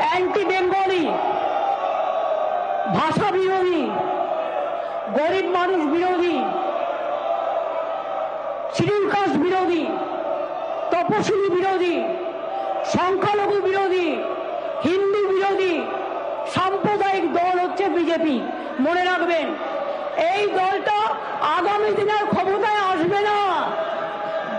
Anti Bengali ভাষা বিরোধী গরিব মানুষ বিরোধী কাস্ট বিরোধী, তপশিলি বিরোধী, সংখ্যালঘু বিরোধী, হিন্দু বিরোধী, সাম্প্রদায়িক দল হচ্ছে বিজেপি মনে রাখবেন, এই দলটা আগামী দিনের ক্ষমতায় আসবে না।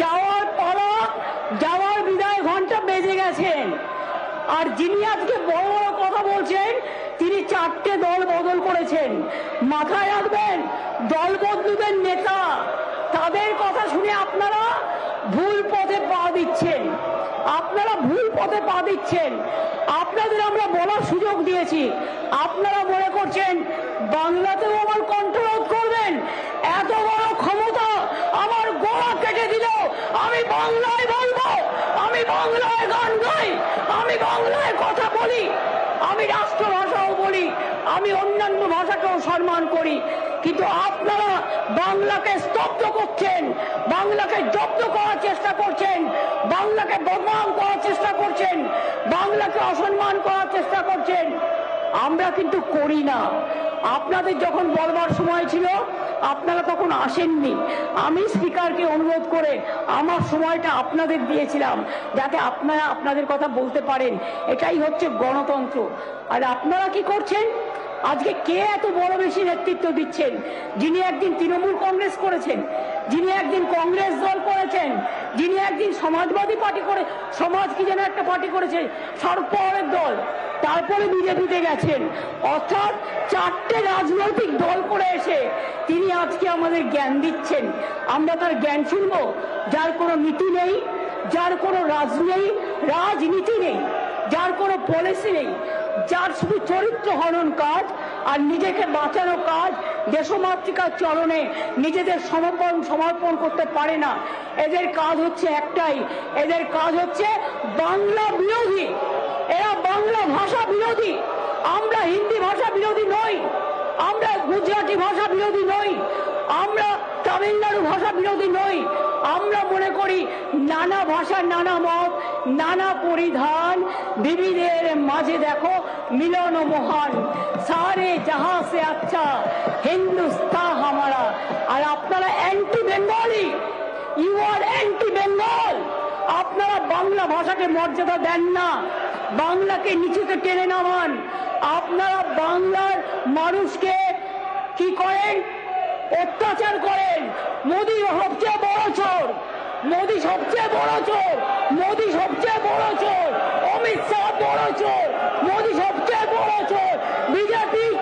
যাওয়ার পালা, যাওয়ার বিদায় ঘণ্টা বেজে গেছেন আর যিনি আজকে বড় বড় কথা বলছেন, তিনি চারটে দল বদল করেছেন। মাথায় রাখবেন, দল বদলুদের নেতা, তাদের কথা শুনে আপনারা ভুল পথে পা দিচ্ছেন। আপনারা ভুল পথে পা দিচ্ছেন। আপনাদের আমরা বলার সুযোগ দিয়েছি। আপনারা মনে করছেন, বাংলাতেও আমার কণ্ঠরোধ করবেন? এত বড় ক্ষমতা আমার গোড়া কেটে দিল, আমি বাংলায় বলব। বাংলায় গান গাই, আমি বাংলায় কথা বলি, আমি রাষ্ট্রভাষাও বলি, আমি অন্যান্য ভাষাকেও সম্মান করি। কিন্তু আপনারা বাংলাকে স্তব্ধ করছেন, বাংলাকে জব্দ করার চেষ্টা করছেন, বাংলাকে বদনাম করার চেষ্টা করছেন, বাংলাকে অসম্মান করার চেষ্টা করছেন, আমরা কিন্তু করি না। আপনাদের যখন বলবার সময় ছিল আপনারা তখন আসেননি। আমি স্পিকারকে অনুরোধ করে আমার সময়টা আপনাদের দিয়েছিলাম, যাতে আপনারা আপনাদের কথা বলতে পারেন। এটাই হচ্ছে গণতন্ত্র। আর আপনারা কি করছেন? আজকে কে এত বড় বেশি নেতৃত্ব দিচ্ছেন? যিনি একদিন তৃণমূল কংগ্রেস করেছেন, যিনি একদিন কংগ্রেস দল করেছেন, যিনি একদিন সমাজবাদী পার্টি করে সমাজ কি যেন একটা পার্টি করেছে? পাওয়ারের দল। তারপরে বিজেপিতে গেছেন। অর্থাৎ চারটে রাজনৈতিক দল করে এসে তিনি আজকে আমাদের জ্ঞান দিচ্ছেন। আমরা তার জ্ঞান শুনব। যার কোনো নীতি নেই, যার কোনো রাজ নেই, রাজনীতি নেই, যার কোনো পলিসি নেই, যার শুধু চরিত্র হনন কাজ আর নিজেকে বাঁচানো কাজ, দেশমাতৃকার চরণে নিজেদের সমর্পণ সমর্পণ করতে পারে না। এদের কাজ হচ্ছে একটাই। এদের কাজ হচ্ছে বাংলা বিরোধী। বাংলা ভাষা বিরোধী। আমরা হিন্দি ভাষা বিরোধী নই। আমরা গুজরাটি ভাষা বিরোধী নই। আমরা তামিলনাড়ু ভাষা বিরোধী নই। আমরা মনে করি নানা ভাষা, নানা মত, নানা পরিধান। বিবিধের মাঝে দেখো মিলন মহান। সারে জাহা সে আচ্ছা হিন্দুস্তা হামারা। আর আপনারা anti Bengali you are anti Bengal আপনারা বাংলা ভাষাকে মর্যাদা দেন না। বাংলাকে নিচুতে টেনে নামান আপনারা বাংলার মানুষকে কি করেন? অত্যাচার করেন। মোদী সবচেয়ে বড় চোর। মোদী সবচেয়ে বড় চোর। মোদী সবচেয়ে বড় চোর। অমিত শাহ বড় চোর। মোদী সবচেয়ে বড় চোর। বিজেপি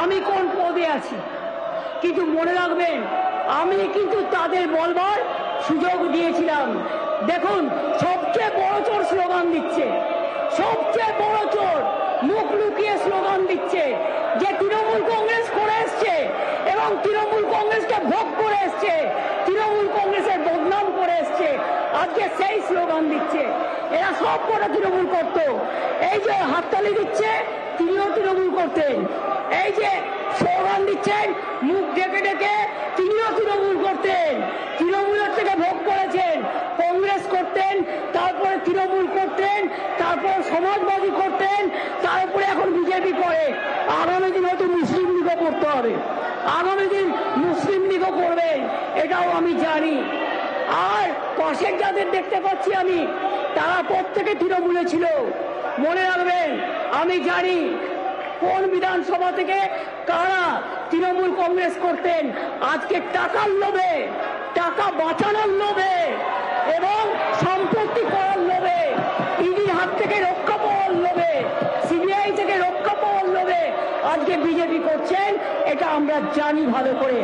আমি কোন পদে আছি? কিন্তু মনে রাখবেন, আমি কিন্তু তাদের বলবার সুযোগ দিয়েছিলাম। দেখুন, সবচেয়ে বড় চোর স্লোগান দিচ্ছে। সবচেয়ে বড় চোর মুখ লুকিয়ে স্লোগান দিচ্ছে যে তৃণমূল কংগ্রেস করে এসছে এবং তৃণমূল কংগ্রেসকে ভোগ করে এসছে, তৃণমূল কংগ্রেসের বদনাম করে এসছে। আজকে সেই স্লোগান দিচ্ছে। এরা সব কটা তৃণমূল করত। এই যে হাততালি দিচ্ছে, তিনিও তৃণমূল করতেন। এই যে স্লোগান দিচ্ছেন, মুখ ডেকে ডেকে তিনিও তৃণমূল করতেন। তৃণমূলের থেকে ভোগ করেছেন, কংগ্রেস করতেন, তারপরে তৃণমূল করতেন, তারপর সমাজবাদী করতেন, তারপরে এখন বিজেপি করে। আগামী দিন হয়তো মুসলিম লীগও করতে হবে। আগামী দিন মুসলিম লীগও করবেন এটাও আমি জানি। আর পাশের যাদের দেখতে পাচ্ছি আমি, তারা প্রত্যেকে তৃণমূলে ছিল। মনে রাখবেন, আমি জানি কোন বিধানসভা থেকে কারা তৃণমূল কংগ্রেস করতেন? আজকে টাকার লোভে, টাকা বাঁচানোর লোভে এবং সম্পত্তি করার লোভে ইডির হাত থেকে রক্ষা পাওয়ার লোভে সিবিআই থেকে রক্ষা পাওয়ার লোভে আজকে বিজেপি করছেন, এটা আমরা জানি ভালো করে।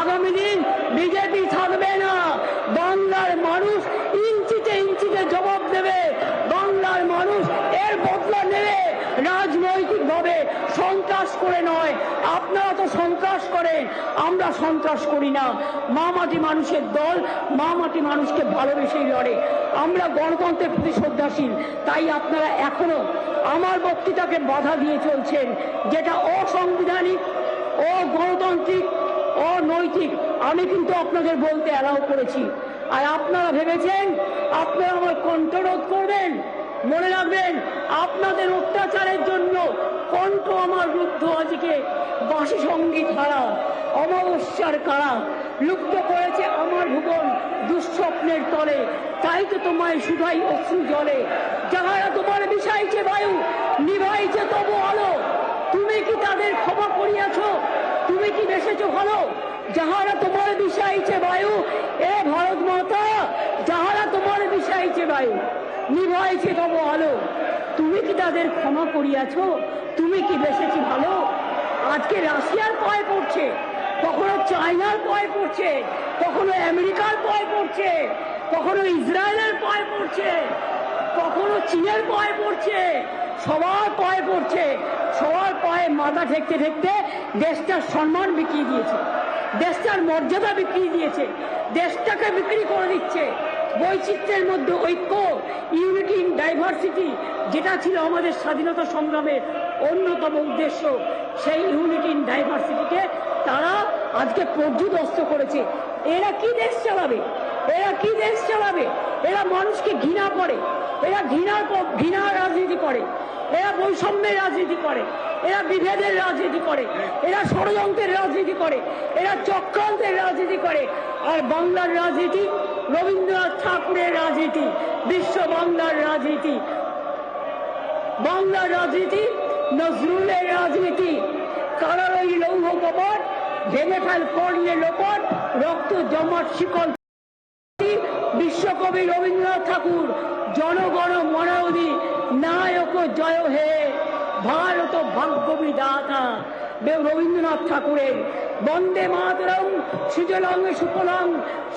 আগামী দিন বিজেপি থাকবে না বাংলার মানুষ ইঞ্চিতে ইঞ্চিতে জবাব দেবে বাংলার মানুষ এর বদলা নেবে রাজনৈতিক ভাবে সন্ত্রাস করে নয়, আপনারা তো সন্ত্রাস করেন, আমরা সন্ত্রাস করি না। মা মাটি মানুষের দল মা মাটি মানুষকে ভালোবেসেই লড়ে। আমরা গণতন্ত্রের প্রতি শ্রদ্ধাশীল, তাই আপনারা এখনও আমার বক্তৃতাকে বাধা দিয়ে চলছেন, যেটা অসাংবিধানিক, অগণতান্ত্রিক, অনৈতিক, আমি কিন্তু আপনাদের বলতে অ্যালাউ করেছি। আর আপনারা ভেবেছেন, আপনারা আমার কণ্ঠরোধ করবেন? মনে রাখবেন, আপনাদের অত্যাচারের জন্য কণ্ঠ আমার রুদ্ধ আজকে বাসি সংগীত হারা অমাবস্যার কারা লুপ্ত করেছে আমার ভুবন দুঃস্বপ্নের তলে। তাই তো তোমায় শুধাই অশ্রু জলে। যাহারা তোমার বিষাইছে বায়ু, নিভাইছে তবু আলো। তুমি কি তাদের ক্ষমা করিয়াছ? তুমি কি বেসেছ ভালো? যাহারা তোমার বিষাইছে বায়ু, এ ভারত মাতা যাহারা তোমার বিষাইছে বায়ু। নিভাইছে তব আলো তুমি কি তাদের ক্ষমা করিয়াছ? তুমি কি বেসেছি ভালো? আজকে রাশিয়ার পায়ে পড়ছে কখনো চায়নার পায়ে পড়ছে কখনো আমেরিকার পায়ে পড়ছে কখনো ইসরায়েলের পায়ে পড়ছে কখনো চীনের পায়ে পড়ছে সবার পায়ে পড়ছে সবার পায়ে মাথা ঠেকতে ঠেকতে দেশটার সম্মান বিক্রি দিয়েছে, দেশটার মর্যাদা বিক্রি দিয়েছে, দেশটাকে বিক্রি করে দিচ্ছে। বৈচিত্র্যের মধ্যে ঐক্য ইউনিটি ইন ডাইভার্সিটি যেটা ছিল আমাদের স্বাধীনতা সংগ্রামের অন্যতম উদ্দেশ্য, সেই ইউনিটি ইন ডাইভার্সিটিকে তারা আজকে পর্যুদস্ত করেছে। এরা কি দেশ চালাবে? এরা কি দেশ চালাবে? এরা মানুষকে ঘৃণা করে, এরা ঘৃণার প- ঘৃণার রাজনীতি করে, এরা বৈষম্যের রাজনীতি করে, এরা বিভেদের রাজনীতি করে, এরা ষড়যন্ত্রের রাজনীতি করে, এরা চক্রান্তের রাজনীতি করে, আর বাংলার রাজনীতি রবীন্দ্রনাথ ঠাকুরের রাজনীতি, বিশ্ব বাংলার রাজনীতি। বাংলার রাজনীতি, নজরুলের রাজনীতি। কারার ওই লৌহ কপট ভেঙে ফেল করলে লোপট, রক্ত জমাট শিকল বিশ্বকবি রবীন্দ্রনাথ ঠাকুর, জনগণ মনাবধি নায়ক জয় হে, ভারত ভাগ্য দেব রবীন্দ্রনাথ ঠাকুরের, বন্দে মাতরম, সুজলং সুফলং,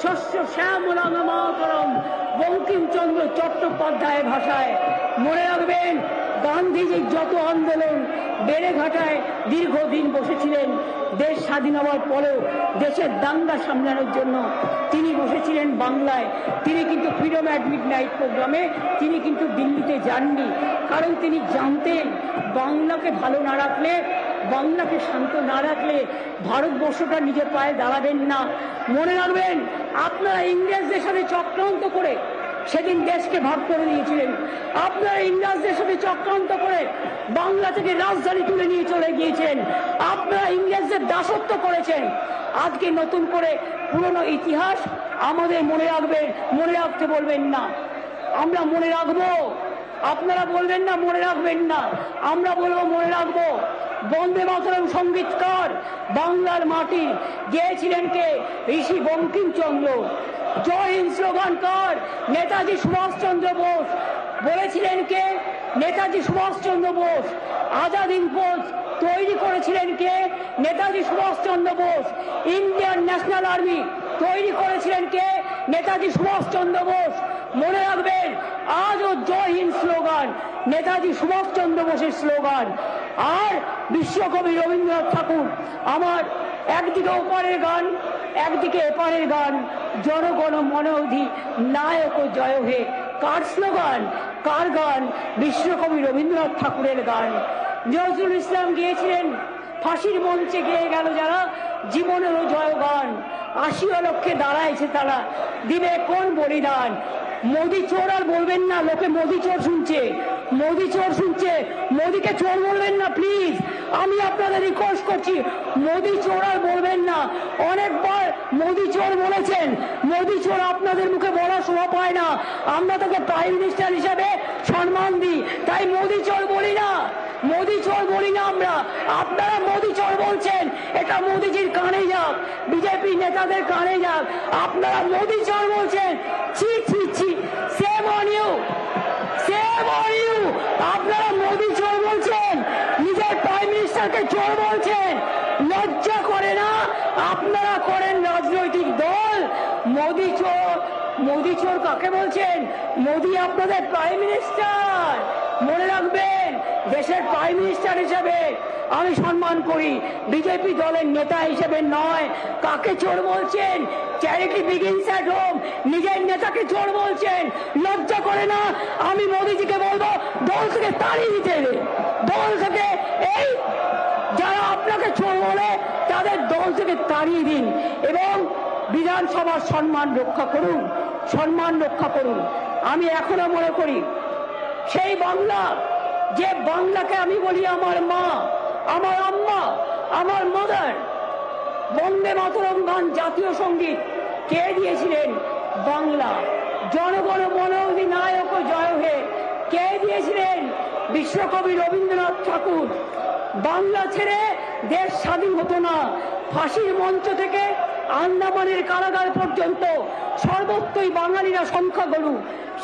শস্য শ্যামলং মাতরম বঙ্কিমচন্দ্র চট্টোপাধ্যায়ের ভাষায়। মনে রাখবেন, গান্ধীজির যত আন্দোলন বেড়ে ঘাটায় দীর্ঘদিন বসেছিলেন, দেশ স্বাধীন হওয়ার পরেও দেশের দাঙ্গা সামলানোর জন্য তিনি বসেছিলেন বাংলায়। তিনি কিন্তু ফ্রিডম অ্যাট মিড নাইট প্রোগ্রামে তিনি কিন্তু দিল্লিতে যাননি। কারণ তিনি জানতেন, বাংলাকে ভালো না রাখলে বাংলাকে শান্ত না রাখলে ভারতবর্ষটা নিজের পায়ে দাঁড়াবেন না। মনে রাখবেন, আপনারা ইংরেজদের সাথে চক্রান্ত করে সেদিন দেশকে ভাগ করে নিয়েছিলেন। আপনারা ইংরেজদের সাথে চক্রান্ত করে বাংলা থেকে রাজধানী তুলে নিয়ে চলে গিয়েছেন। আপনারা ইংরেজদের দাসত্ব করেছেন। আজকে নতুন করে পুরনো ইতিহাস আমাদের মনে রাখবেন মনে রাখতে বলবেন না। আমরা মনে রাখব, আপনারা বলবেন না, মনে রাখবেন না। আমরা বলব, মনে রাখব। বন্দে মাতরম সঙ্গীতকার বাংলার মাটি গেয়েছিলেন কে? ঋষি বঙ্কিমচন্দ্র। জয় হিন্দ স্লোগানকার নেতাজি সুভাষচন্দ্র বোস। বলেছিলেন কে? নেতাজি সুভাষচন্দ্র বোস। আজাদ ফৌজ তৈরি করেছিলেন কে? Netaji Subhash Chandra Bose. Indian National Army তৈরি করেছিলেন কে? নেতাজি সুভাষচন্দ্র বোস। মনে রাখবেন, আজও জয় হিন্দ স্লোগান, নেতাজি সুভাষচন্দ্র বোসের স্লোগান। আর বিশ্বকবি রবীন্দ্রনাথ ঠাকুর, আমার একদিকে ওপারের গান, একদিকে এপারের গান, জনগণ মনোধি, নায়ক জয় হে কার স্লোগান, কার গান? বিশ্বকবি রবীন্দ্রনাথ ঠাকুরের গান। নজরুল ইসলাম গিয়েছিলেন, ফাঁসির মঞ্চে গিয়ে গেল যারা, জীবনেরও জয় গান আশিও লক্ষে দাঁড়াইছে তারা, দিবে কোন বলিদান? মোদি চোর আর বলবেন না লোকে মোদি চোর শুনছে মোদি চোর শুনছে মোদিকে চোর বলবেন না প্লিজ আমি আপনাদের রিকোয়েস্ট করছি মোদি চোর আর বলবেন না অনেকবার মোদি চোর বলেছেন মোদি চোর আপনাদের মুখে বলার শোভা পায় না আমরা তাকে প্রাইম মিনিস্টার হিসাবে সম্মান দিই তাই মোদি চোর বলি না মোদি চোর বলি না আমরা আপনারা মোদি চোর বলছেন এটা মোদিজির কানে যাক বিজেপি নেতাদের কানে যাক আপনারা মোদি চোর বলছেন ছি ছি ছি shame on you shame on you আপনারা মোদি চোর বলছেন, নিজের প্রাইম মিনিস্টারকে চোর বলছেন। লজ্জা করে না? আপনারা করেন রাজনৈতিক দল। মোদি চোর মোদি চোর কাকে বলছেন? মোদি আপনাদের প্রাইম মিনিস্টার মনে রাখবেন, দেশের প্রাইম মিনিস্টার হিসেবে আমি সম্মান করি। বিজেপি দলের নেতা হিসেবে নয়, কাকে চোর বলছেন? চ্যারিটি বিগিনস অ্যাট হোম নিজের নেতাকে চোর বলছেন। লজ্জা করে না, আমি মোদিজিকে বলব, দল থেকে তাড়িয়ে দিতে। দল থেকে এই যারা আপনাকে চোর বলে, তাদের দল থেকে তাড়িয়ে দিন এবং বিধানসভার সম্মান রক্ষা করুন, সম্মান রক্ষা করুন। আমি এখনও মনে করি, সেই বাংলা যে বাংলাকে আমি বলি আমার মা, আমার আম্মা, আমার মাদার বন্দে মাতরম গান, জাতীয় সংগীত, কে দিয়েছিলেন বাংলা? জনগণ মন অধিনায়ক জয় হে কে দিয়েছিলেন বিশ্বকবি রবীন্দ্রনাথ ঠাকুর? বাংলা ছেড়ে দেশ স্বাধীন হতো না। ফাঁসির মঞ্চ থেকে আন্দামানের কারাগার পর্যন্ত সর্বত্রই বাঙালিরা সংখ্যাগরু।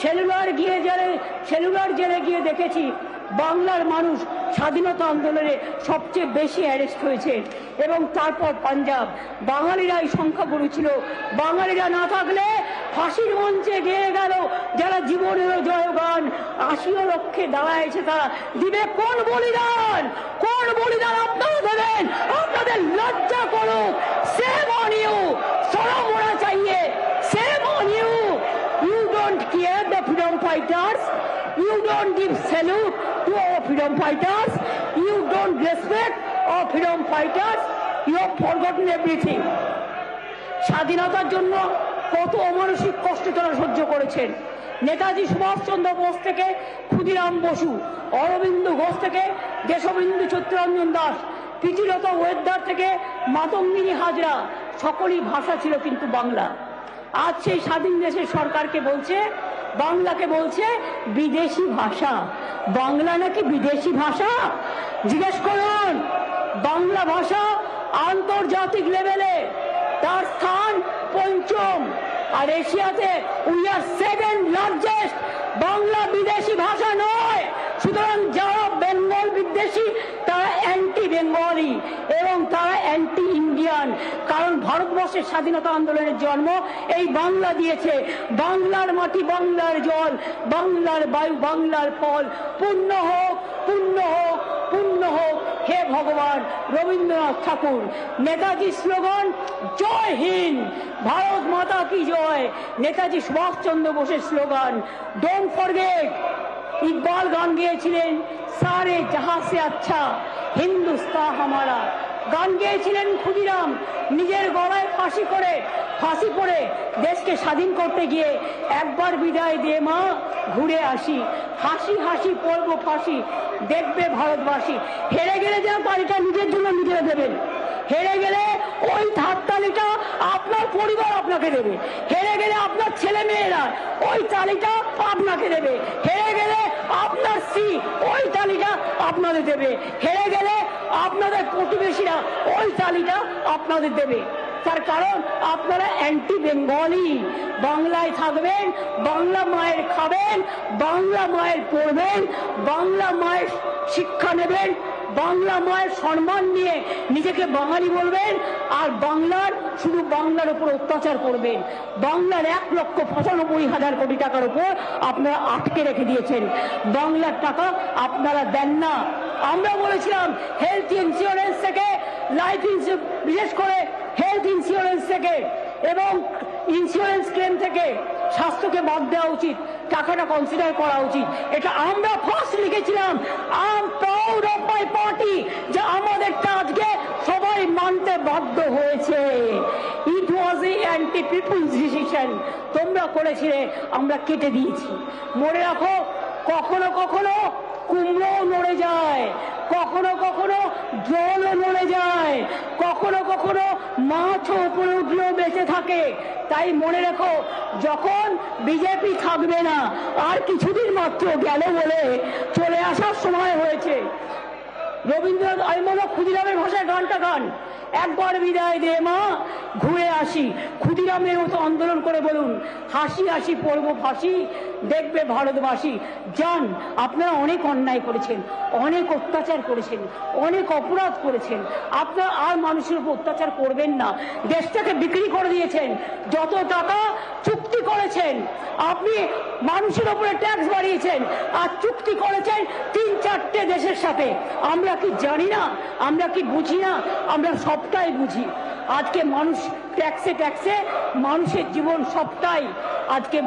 সেলুলার গিয়ে জেলে সেলুলার জেলে গিয়ে দেখেছি বাংলার মানুষ স্বাধীনতা আন্দোলনে সবচেয়ে বেশি অ্যারেস্ট হয়েছে। এবং তারপর পাঞ্জাব। বাঙালিরাই সংখ্যাগুরু ছিল। বাঙালিরা না থাকলে ফাঁসির মঞ্চে গেয়ে গেল। যারা জীবনের জয়গান, আশিও লক্ষে দাঁড়ায়ছে তারা। দিবে কোন বলিদান? কোন বলিদান আপনারা দেবেন? আপনাদের লজ্জা করুক। সেম অন হোনা চাইয়ে shame on you You don't care the freedom fighters. You don't give salute to our freedom fighters. You don't respect our freedom fighters. You have forgotten everything. স্বাধীনতার জন্য কত অমানসিক কষ্ট তারা সহ্য করেছেন নেতাজি সুভাষচন্দ্র বোস থেকে ক্ষুদিরাম বসু, অরবিন্দ ঘোষ থেকে দেশবিন্দু চিত্তরঞ্জন দাস প্রীতিলতা ওয়েদ্দার থেকে মাতঙ্গিনী হাজরা, সকলই ভাষা ছিল কিন্তু বাংলা আজ সেই স্বাধীন দেশের সরকারকে বলছে বাংলাকে বলছে বিদেশি ভাষা। বাংলা নাকি বিদেশি ভাষা? জিজ্ঞেস করুন। বাংলা ভাষা আন্তর্জাতিক লেভেলে তার স্থান পঞ্চম। আর এশিয়াতে we are seven largest Bangla বিদেশি ভাষা নয় সুতরাং যারা বেঙ্গল বিদ্বেষী তারা অ্যান্টি বেঙ্গলি এবং তারা অ্যান্টি ইন্ডিয়ান কারণ ভারতবর্ষের স্বাধীনতা আন্দোলনের জন্ম। এই বাংলা দিয়েছে। বাংলার মাটি, বাংলার জল, বাংলার বায়ু, বাংলার ফল। পূর্ণ হোক পূর্ণ হোক পূর্ণ হোক। হে ভগবান রবীন্দ্রনাথ ঠাকুর। নেতাজি স্লোগান, জয় হিন্দ, ভারত মাতা কি জয়। নেতাজি সুভাষচন্দ্র বোসের স্লোগান ডোন্ট ফরগেট ইকবাল গান গিয়েছিলেন, সারে জাহা সে আচ্ছা হিন্দুস্তা হামারা। গান গেয়েছিলেন ক্ষুদিরাম। নিজের গলায় ফাঁসি করে ফাঁসি করে দেশকে স্বাধীন করতে গিয়ে একবার বিদায় দিয়ে মা, ঘুরে আসি। হাসি হাসি পড়ব ফাঁসি, দেখবে ভারতবাসী। হেরে গেলে যেন তালিকা নিজের জন্য নিজেরা দেবেন। হেরে গেলে ওই হাততালিটা আপনার পরিবার আপনাকে দেবে। হেরে গেলে আপনার ছেলে মেয়েরা ওই তালিকা আপনাকে দেবে। হেরে গেলে আপনার স্ত্রী ওই তালিকা আপনাদের দেবে। হেরে গেলে আপনাদের প্রতিবেশীরা ওই চালিটা আপনাদের দেবে। তার কারণ আপনারা অ্যান্টি বেঙ্গলি বাংলায় থাকবেন, বাংলা মায়ের খাবেন, বাংলা মায়ের পড়বেন, বাংলা মায়ের শিক্ষা নেবেন, বাংলা মায়ের সম্মান নিয়ে নিজেকে বাঙালি বলবেন, আর বাংলার, শুধু বাংলার উপর অত্যাচার করবেন। বাংলার এক লক্ষ পঁচানব্বই হাজার কোটি টাকার উপর আপনারা আটকে রেখে দিয়েছেন। বাংলার টাকা আপনারা দেন না। আমরা বলেছিলাম হেলথ ইন্স্যুরেন্স থেকে লাইফ ইন্স্যুরেন্স বিশেষ করে হেলথ ইন্স্যুরেন্স থেকে এবং ইন্স্যুরেন্স ক্লেম থেকে স্বাস্থ্যকে বাদ দেওয়া উচিত, টাকাটা কনসিডার করা উচিত। এটা আমরা ফার্স্ট লিখেছিলাম I'm proud of my party যে আমাদেরটা আজকে সবাই মানতে বাধ্য হয়েছে। It was a anti people's decision তোমরা করেছিলে, আমরা কেটে দিয়েছি। মনে রাখো কখনো কখনো কুমড়ো নড়ে যায়, কখনো কখনো জলও নড়ে যায়, কখনো কখনো মাছও উপরে উঠলেও বেঁচে থাকে। তাই মনে রেখো, যখন বিজেপি থাকবে না, আর কিছুদিন মাত্র গেল বলে চলে আসার সময় হয়েছে। রবীন্দ্রনাথ, আমি বলব ক্ষুদিরামের ভাষায় গানটা গান। একবার বিদায় দে মা, ঘুরে আসি। ক্ষুদিরামের মতো আন্দোলন করে বলুন, হাসি হাসি পড়ব ফাঁসি দেখবে ভারতবাসী যান আপনারা অনেক অন্যায় করেছেন, অনেক অত্যাচার করেছেন, অনেক অপরাধ করেছেন। আপনারা আর মানুষের উপর অত্যাচার করবেন না। দেশটাকে বিক্রি করে দিয়েছেন, যত টাকা চুক্তি করেছেন, আপনি মানুষের উপরে ট্যাক্স বাড়িয়েছেন, আর চুক্তি করেছেন তিন চারটে দেশের সাথে। আমরা কি জানি না? আমরা কি বুঝি না? আমরা সবটাই বুঝি। আজকে মানুষ ট্যাক্সে ট্যাক্সে মানুষের জীবন সবটাই আজকে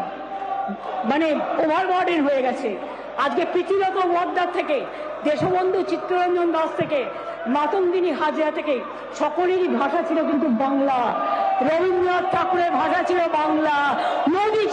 মানে ওভারবার্ডেন হয়ে গেছে। আজকে প্রীতিরত ওয়ার্দার থেকে, দেশবন্ধু চিত্তরঞ্জন দাস থেকে, মাতঙ্গিনী হাজিরা থেকে, সকলেরই ভাষা ছিল কিন্তু বাংলা। রবীন্দ্রনাথ ঠাকুরের ভাষা ছিল বাংলা। মোদী